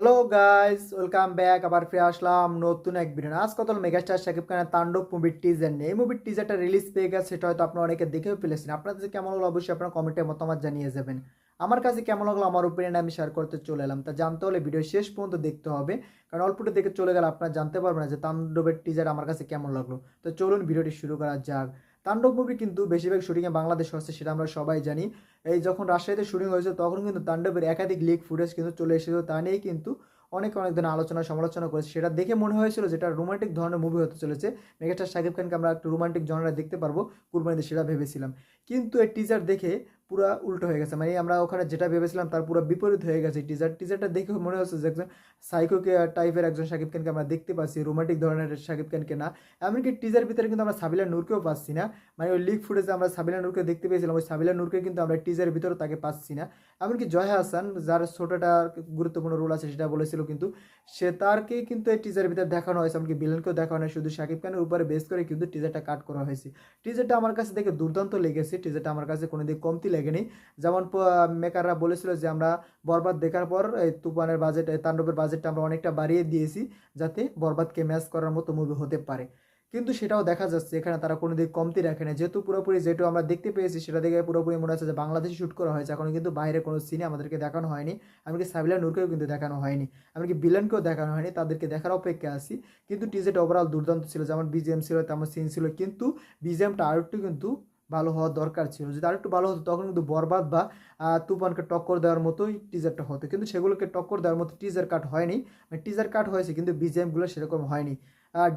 Hello guys welcome back আবার ফিরে আসলাম। নতুন এক ভিডিও আজ কত মেগাস্টার শাকিব খানের তাণ্ডব মুভির টিজার নিয়ে। এই মুভির টিজারটা রিলিজ পেয়ে গেছে, সেটা হয়তো আপনারা অনেকে দেখেও ফেলেছেন। আপনাদের কেমন হলো অবশ্যই আপনারা কমেন্টে মতামত জানিয়ে যাবেন। আমার কাছে কেমন লাগল আমার ওপিনিয়ন আমি শেয়ার করতে চলে এলাম। তা জানতে হলে ভিডিও শেষ পর্যন্ত দেখতে হবে। কারণ অল্পটা দেখে চলে গেলে আপনারা জানতে পারবেন না যে তাণ্ডবের টিজার আমার কাছে কেমন লাগল। তো চলুন ভিডিওটি শুরু করা যাক। তাণ্ডব মুভি কিন্তু বেশিরভাগ শুটিংয়ে বাংলাদেশ হচ্ছে, সেটা আমরা সবাই জানি। এই যখন রাজশাহীতে শুটিং হয়েছে, তখন কিন্তু তাণ্ডবের একাধিক লিক ফুটেজ কিন্তু চলে এসেছিল। তা নিয়েই কিন্তু অনেক অনেক ধরনের আলোচনা সমালোচনা করেছে। সেটা দেখে মনে হয়েছিল যেটা রোমান্টিক ধরনের মুভি হতে চলেছে। মেগাস্টার শাকিব খানকে আমরা একটু রোমান্টিক জনরা দেখতে পারব কুরবানিতে সেটা ভেবেছিলাম। কিন্তু এই টিজার দেখে পুরো উল্টো হয়ে গেছে। মানে আমরা ওখানে যেটা ভেবেছিলাম তার পুরো বিপরীত হয়ে গেছে। টিজার টিজারটা দেখে মনে হচ্ছে যে একজন সাইকোকে টাইপের একজন শাকিব খানকে আমরা দেখতে পাচ্ছি রোমান্টিক ধরনের শাকিব খানকে না। এমনকি টিজার ভিতরে কিন্তু আমরা সাবিলা নূরকেও পাচ্ছি না। মানে ওই লিক ফুটেজে আমরা সাবিলা নূরকে দেখতে পেয়েছিলাম, ওই সাবিলা নূরকে কিন্তু আমরা টিজারের ভিতরে তাকে পাচ্ছি না। এমনকি জয় হাসান, যার ছোটোটা গুরুত্বপূর্ণ রোল আছে সেটা বলেছিল কিন্তু, সে তারকে কিন্তু এই টিজারের ভিতরে দেখানো হয়েছে। এমনকি ভিলেনকেও দেখানো হয় শুধু শাকিব খানের উপরে বেস করে কিন্তু টিজারটা কাট করা হয়েছে। টিজারটা আমার কাছে দেখে দুর্দান্ত লেগেছে। টিজারটা আমার কাছে কোনো দিক কমতি লেগেনি যেমন মেকাররা বলেছিল যে, আমরা বরবাদ দেখার পর এই তুফানের বাজেট তাণ্ডবের বাজেটটা আমরা অনেকটা বাড়িয়ে দিয়েছি যাতে বরবাদকে ম্যাচ করার মতো মুভি হতে পারে। কিন্তু সেটাও দেখা যাচ্ছে, এখানে তারা কোনো দিক কমতি রাখে না যেহেতু পুরোপুরি যেটু আমরা দেখতে পেয়েছি, সেটা দেখে পুরোপুরি মনে হচ্ছে যে, বাংলাদেশে শ্যুট করা হয়েছে। এখন কিন্তু বাইরে কোনো সিনে আমাদেরকে দেখানো হয়নি। এমনকি সাবিলা নূরকেও কিন্তু দেখানো হয়নি। এমনকি বিলেনকেও দেখানো হয়নি। তাদেরকে দেখার অপেক্ষা আছি। কিন্তু টিজেটা ওভারঅল দুর্দান্ত ছিল। যেমন বিজিএম ছিল, তেমন সিন ছিল। কিন্তু বিজিএমটা আরেকটু কিন্তু ভালো হওয়ার দরকার ছিল। যদি আরেকটু ভালো হতো, তখন কিন্তু বরবাদ বা তুফানকে টক্কর দেওয়ার মতোই টিজারটা হতো। কিন্তু সেগুলোকে টক্কর দেওয়ার মতো টিজার কাট হয়নি। মানে টিজার কাট হয়েছে, কিন্তু বিজিএমগুলো সেরকম হয়নি।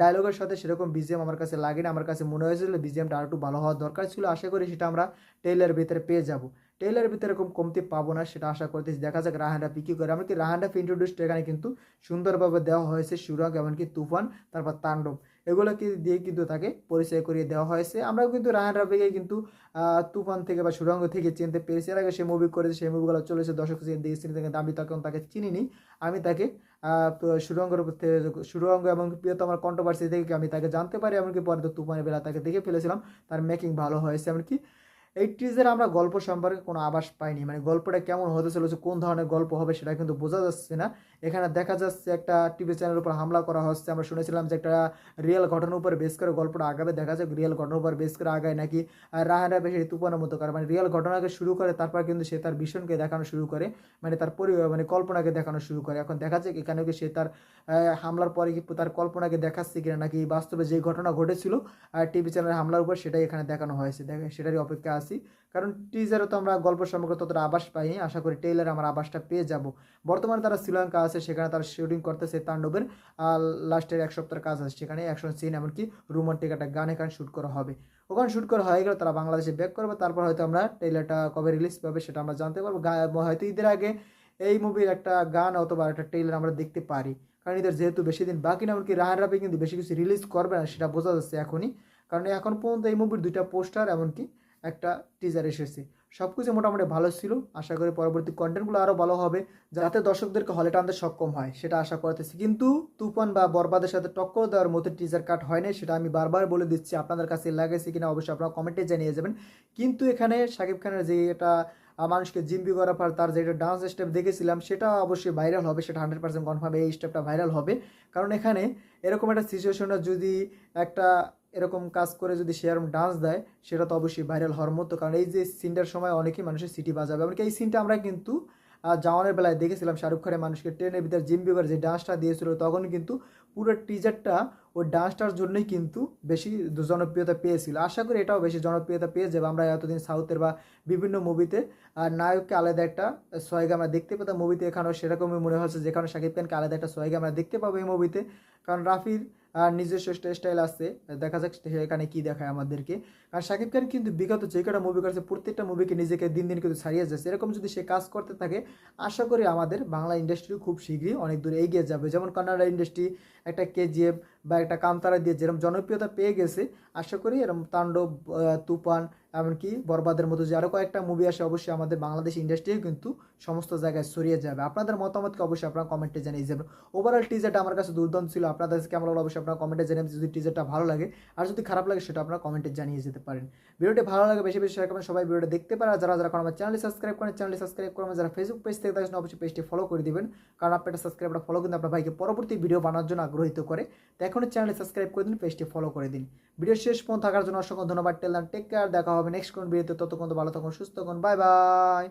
ডায়লগের সাথে সেরকম বিজিএম আমার কাছে লাগে না আমার কাছে মনে হয়েছিল বিজিএমটা আরেকটু ভালো হওয়ার দরকার ছিল। আশা করি সেটা আমরা টেইলারের ভিতরে পেয়ে যাব। টেইলারের ভিতরে এরকম কমতি পাবো না, সেটা আশা করতেছি। দেখা যাক রাহান রাফি কী করে। এমনকি রাহান রাফি ইন্ট্রোডিউসড এখানে কিন্তু সুন্দরভাবে দেওয়া হয়েছে সুরাগ এমনকি তুফান, তারপর তাণ্ডব। এগুলোকে দিয়ে কিন্তু তাকে পরিচয় করিয়ে দেওয়া হয়েছে। আমরাও কিন্তু রায়ান রাফিকে কিন্তু তুফান থেকে বা সুরঙ্গ থেকে চিনতে পেরেছি। এর আগে সে মুভি করেছে, সেই মুভিগুলো চলেছে, দর্শক দিয়েছি কিন্তু আমি তখন তাকে চিনিনি। আমি তাকে সুরঙ্গর সুরঙ্গ এবং প্রিয়তমার কন্ট্রোভার্সি থেকে আমি তাকে জানতে পারি? এমনকি পরে তো তুফানের বেলা তাকে দেখে ফেলেছিলাম। তার মেকিং ভালো হয়েছে, এমনকি এই টিজারে আমরা গল্প সম্পর্কে কোনো আভাস পাইনি। মানে গল্পটা কেমন হতে চলেছে, কোন ধরনের গল্প হবে সেটা কিন্তু বোঝা যাচ্ছে না। এখানে দেখা যাচ্ছে একটা টিভি চ্যানেলের উপর হামলা করা হচ্ছে। আমরা শুনেছিলাম যে একটা রিয়েল ঘটনার উপর বেস করে গল্পটা আগাবে। দেখা যাক রিয়েল ঘটনার উপর বেস করে আগায় নাকি রাহানা বেশি তুফানের মতো করে। মানে রিয়েল ঘটনাকে শুরু করে, তারপর কিন্তু সে তার ভীষণকে দেখানো শুরু করে। মানে তার পরি মানে কল্পনাকে দেখানো শুরু করে। এখন দেখা যাক এখানে কি সে তার হামলার পরে কি তার কল্পনাকে দেখাচ্ছে কিনা নাকি বাস্তবে যে ঘটনা ঘটেছিল টিভি চ্যানেলের হামলার উপর সেটাই এখানে দেখানো হয়েছে। সেটারই অপেক্ষা আছি। কারণ টিজারে তো আমরা গল্প সম্পর্কে ততটা আভাস পাইনি। আশা করি টেইলারে আমার আভাসটা পেয়ে যাব। বর্তমানে তারা শ্রীলঙ্কা আছে, সেখানে তারা শুটিং করতেছে তাণ্ডবের। লাস্টের এক সপ্তাহের কাজ আছে, সেখানে অ্যাকশন সিন এমনকি রোমান্টিক একটা গান এখানে শ্যুট করা হবে। ওখানে শ্যুট করা হয়ে গেলে তারা বাংলাদেশে ব্যাক করবে, তারপর হয়তো আমরা ট্রেলারটা কবে রিলিজ পাবে সেটা আমরা জানতে পারব। হয়তো ঈদের আগে এই মুভির একটা গান অথবা একটা ট্রেলার আমরা দেখতে পারি। কারণ এদের যেহেতু বেশি দিন বাকি না, এমনকি রাহান রাফি কিন্তু বেশি কিছু রিলিজ করবে না, সেটা বোঝা যাচ্ছে এখনই। কারণ এখন পর্যন্ত এই মুভির দুইটা পোস্টার এমনকি একটা টিজার এসেছে। সব কিছু মোটামুটি ভালো ছিল। আশা করি পরবর্তী কন্টেন্টগুলো আরও ভালো হবে। যাতে দর্শকদেরকে হলে টানতে সক্ষম হয়, সেটা আশা করতেছি। কিন্তু তুফান বা বরবাদের সাথে টক্কর দেওয়ার মতো টিজার কাট হয়নি, সেটা আমি বারবার বলে দিচ্ছি। আপনাদের কাছে লাগাইছি কিনা অবশ্যই আপনারা কমেন্টে জানিয়ে যাবেন। কিন্তু এখানে শাকিব খানের যে এটা মানুষকে জিম্বি করার পর তার যে একটা ডান্স স্টেপ দেখেছিলাম, সেটা অবশ্যই ভাইরাল হবে, সেটা হান্ড্রেড পার্সেন্ট কনফার্ম এই স্টেপটা ভাইরাল হবে। কারণ এখানে এরকম একটা সিচুয়েশনে যদি একটা এরকম কাজ করে যদি সে এরকম ডান্স দেয়, সেটা তো অবশ্যই ভাইরাল হওয়ার মতো। কারণ এই যে সিনটার সময় অনেকেই মানুষের সিটি বাজাবে। এমনকি এই সিনটা আমরা কিন্তু জাওয়ানের বেলায় দেখেছিলাম শাহরুখ খানের মানুষকে ট্রেনের ভিতরে জিম বিবার যে ডান্সটা দিয়েছিল, তখন কিন্তু পুরো টিজারটা ওই ডান্সটার জন্যই কিন্তু বেশি জনপ্রিয়তা পেয়েছিল। আশা করি এটাও বেশি জনপ্রিয়তা পেয়ে যাবে। আমরা এতদিন সাউথের বা বিভিন্ন মুভিতে আর নায়ককে আলাদা একটা সোয়েগ আমরা দেখতে পেতাম মুভিতে এখানেও সেরকমই মনে হচ্ছে যেখানে শাকিব খানকে আলাদা একটা সোয়েগ আমরা দেখতে পাবো এই মুভিতে কারণ রাফির আর নিজস্ব স্টাইল আছে। দেখা যাক এখানে কি দেখায় আমাদেরকে। আর শাকিব খান কিন্তু বিগত যে কটা মুভি করেছে, প্রত্যেকটা মুভিকে নিজেকে দিন দিন কিন্তু ছাড়িয়ে যাচ্ছে। এরকম যদি সে কাজ করতে থাকে, আশা করি আমাদের বাংলা ইন্ডাস্ট্রি খুব শীঘ্রই অনেক দূরে এগিয়ে যাবে। যেমন কানাডা ইন্ডাস্ট্রি একটা কেজিএফ বা একটা কান্তারা দিয়ে যেরকম জনপ্রিয়তা পেয়ে গেছে, আশা করি এরকম তাণ্ডব তুফান, এমনকি বরবাদের মতো যে আরও কয়েকটা মুভি আসে অবশ্যই আমাদের বাংলাদেশ ইন্ডাস্ট্রিও কিন্তু সমস্ত জায়গায় ছড়িয়ে যাবে। আপনাদের মতামতকে অবশ্যই আপনারা কমেন্টে জানিয়ে যাবেন ওভারঅল টিজারটা আমার কাছে দুর্দান্ত ছিল। আপনাদের কাছে কেমন অবশ্যই আপনারা কমেন্টে জানিয়ে যদি টিজারটা ভালো লাগে, আর যদি খারাপ লাগে, সেটা আপনারা কমেন্টে জানিয়ে যেতে পারেন। ভিডিওটি ভালো লাগে, বেশি বেশি শেয়ার সবাই ভিডিওটা দেখতে পারে যারা যারা আমার চ্যানেল সাবস্ক্রাইব করেন চ্যানেল সাবস্ক্রাইব করবেন। যারা ফেসবুক পেজ থেকে দেখেন, অবশ্যই পেজটি ফলো করে দিবেন। কারণ আপনার সাবস্ক্রাইবটা ফলো কিন্তু আপনার ভাইকে পরবর্তী ভিডিও বানানোর জন্য আগ্রহিত করে। এখনই চ্যানেলে সাবস্ক্রাইব করে দিন, পেজটি ফলো করে দিন। ভিডিও শেষ পর্যন্ত থাকার জন্য অসংখ্য ধন্যবাদ। টেলার টেক কেয়ার দেখা হবে নেক্সট কোন ভিডিওতে। ততক্ষণ ভালো থাকুন, সুস্থ থাকুন। Bye bye